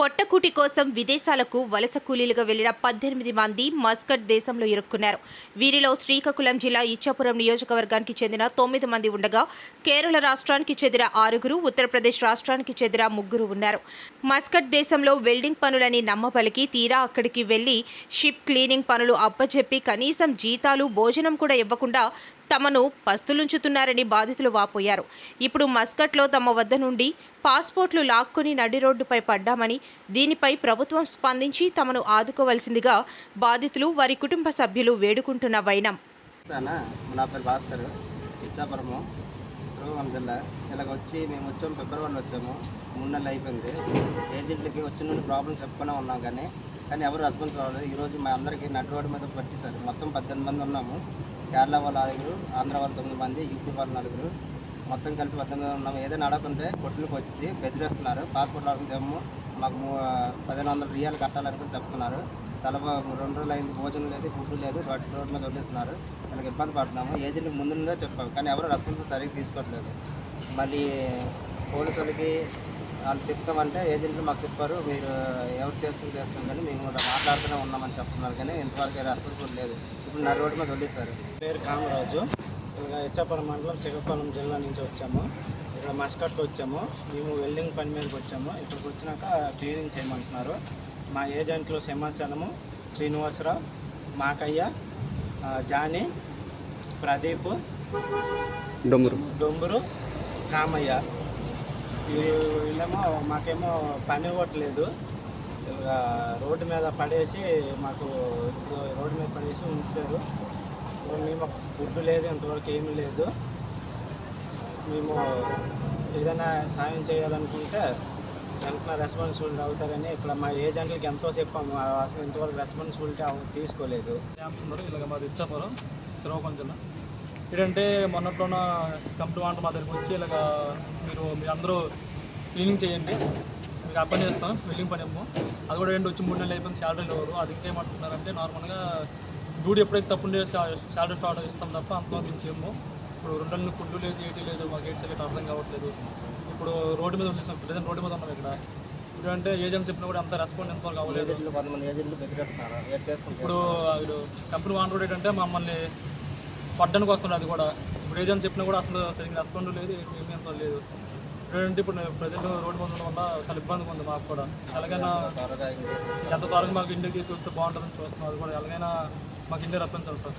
పొట్టకూటి కోసం విదేశాలకు వలస కూలీలుగా వెళ్ళిన పద్దెనిమిది మంది మస్కట్ దేశంలో ఇరుక్కున్నారు. వీరిలో శ్రీకాకుళం జిల్లా ఇచ్చాపురం నియోజకవర్గానికి చెందిన తొమ్మిది మంది ఉండగా కేరళ రాష్ట్రానికి చెందిన ఆరుగురు ఉత్తరప్రదేశ్ రాష్ట్రానికి చెందిన ముగ్గురు ఉన్నారు. మస్కట్ దేశంలో వెల్డింగ్ పనులని నమ్మబలికి తీరా అక్కడికి వెళ్ళి షిప్ క్లీనింగ్ పనులు అప్పచెప్పి కనీసం జీతాలు భోజనం కూడా ఇవ్వకుండా తమను పస్తులుంచుతున్నారని బాధితులు వాపోయారు. ఇప్పుడు మస్కట్లో తమ వద్ద నుండి పాస్పోర్ట్లు లాక్కొని నడి రోడ్డుపై పడ్డామని దీనిపై ప్రభుత్వం స్పందించి తమను ఆదుకోవలసిందిగా బాధితులు వారి కుటుంబ సభ్యులు వేడుకుంటున్న వైనం. నా పేరు భాస్కర్ ఇచ్చాపురము శ్రీకాకుళం జిల్లా. ఇలాగ వచ్చి మేము వచ్చాము ఫిబ్రవరిలో వచ్చాము. మూడు నెలలు అయిపోయింది. ఏజెంట్లకి వచ్చిన ప్రాబ్లం చెప్పుకునే ఉన్నాం కానీ కానీ ఎవరు రెస్పాన్స్ అవ్వలేదు ఈరోజు మా అందరికీ నటు రోడ్డు మీద పట్టిస్తారు. మొత్తం పద్దెనిమిది మంది ఉన్నాము. కేరళ వాళ్ళు ఆరుగురు ఆంధ్ర వాళ్ళు తొమ్మిది మంది యూపీ వాళ్ళు నలుగురు. మొత్తం కలిపి పద్దెనిమిది మంది ఉన్నాము. ఏదైనా అడగకుంటే కొట్టులకు వచ్చేసి బెదిరేస్తున్నారు. పాస్పోర్ట్ అడుగుతాము మాకు పదిహేను వందల రియాలు కట్టాలని కూడా చెప్తున్నారు. తల రెండు రోజులు అయింది. భోజనం లేదు ఫుడ్ లేదు. రోడ్ రోడ్డు మీద వదిలేస్తున్నారు. మనకి ఇబ్బంది పడుతున్నాము. ఏజెంట్కి ముందుగా చెప్పాము. కానీ ఎవరు రెస్పాన్స్ సరిగ్గా తీసుకోవట్లేదు. మళ్ళీ పోలీసులకి వాళ్ళు చెప్తామంటే ఏజెంట్లు మాకు చెప్పారు మీరు ఎవరు చేసుకుని చేసుకోండి కానీ మేము కూడా మాట్లాడుతూనే ఉన్నామని చెప్తున్నారు కానీ ఇంతవరకు రెస్పాన్స్ లేదు. ఇప్పుడు నా రోడ్డు మీద వదిలేశారు. పేరు కామరాజు. ఇచ్చాపురం మండలం శ్రీకాకుళం జిల్లా నుంచి వచ్చాము. ఇక్కడ మస్కట్కి వచ్చాము. మేము వెల్డింగ్ పని మీదకి వచ్చాము. ఇక్కడికి వచ్చినాక క్లీనింగ్ చేయమంటున్నారు. మా ఏజెంట్లు సింహాసనము శ్రీనివాసరావు మాకయ్య ఆ, జానీ ప్రదీప్ డొమ్మురు డొంబురు కామయ్య. వీళ్ళేమో మాకేమో పని ఇవ్వట్లేదు. ఇలా రోడ్డు మీద పడేసి మాకు ఇప్పుడు రోడ్డు మీద పడేసి ఉంచారు. మేము ఫుడ్ లేదు ఇంతవరకు ఏమీ లేదు. మేము ఏదైనా సాయం చేయాలనుకుంటే వెంటనే రెస్పాన్సిబిలిటీ అవుతారని ఇక్కడ మా ఏజెంట్లకి ఎంతో చెప్పాము అసలు ఇంతవరకు రెస్పాన్సిబిలిటీ అవ తీసుకోలేదు. ఇలాగ మాది ఇచ్చాపురం శ్రీకాకుళం జిల్లా ఏంటంటే మొన్నట్లోన కంపెనీ వాంట మా దగ్గరికి వచ్చి ఇలాగ మీరు మీరు అందరూ క్లీనింగ్ చేయండి. మీకు పని చేస్తాం వెల్డింగ్ పని ఏమో. అది కూడా ఏంటి వచ్చి మూడు నెలలు అయిపోయింది శాలరీ లేవరు అది ఇంకేమంటున్నారంటే నార్మల్గా డ్యూటీ ఎప్పుడైతే తప్పు శాలరీ స్టార్ట్ ఇస్తాం తప్ప అంత మించేమో ఇప్పుడు రెండు నెలలు ఫుడ్ లేదు ఏటీ లేదు మాకు ఏం చేయలేదు అర్థం కావట్లేదు. ఇప్పుడు రోడ్డు మీద వదిలేసాం ప్రజెంట్ రోడ్డు మీద ఉన్నాం ఇక్కడ. ఇప్పుడు అంటే ఏజెంట్ చెప్పినా కూడా అంత రెస్పాండ్ ఎంతవరకు అవ్వలేదు. ఏడ్ ఇప్పుడు కంపెనీ వాన్ రోడ్ ఏంటంటే మమ్మల్ని పడ్డానికి వస్తుంది అది కూడా. ఇప్పుడు ఏజెంట్ చెప్పినా కూడా అసలు సరిగ్గా రెస్పాండ్ లేదు ఏమీ అంత లేదు. ఏంటంటే ఇప్పుడు ప్రజెంట్ రోడ్డు మీద ఉండడం వల్ల చాలా ఇబ్బందిగా ఉంది మాకు కూడా. ఎలాగైనా ఎంత త్వరగా మాకు ఇంటికి తీసుకొస్తే బాగుంటుందని చూస్తున్నాం అది కూడా ఎలాగైనా మాకు ఇంటికి రప్పించాలి సార్.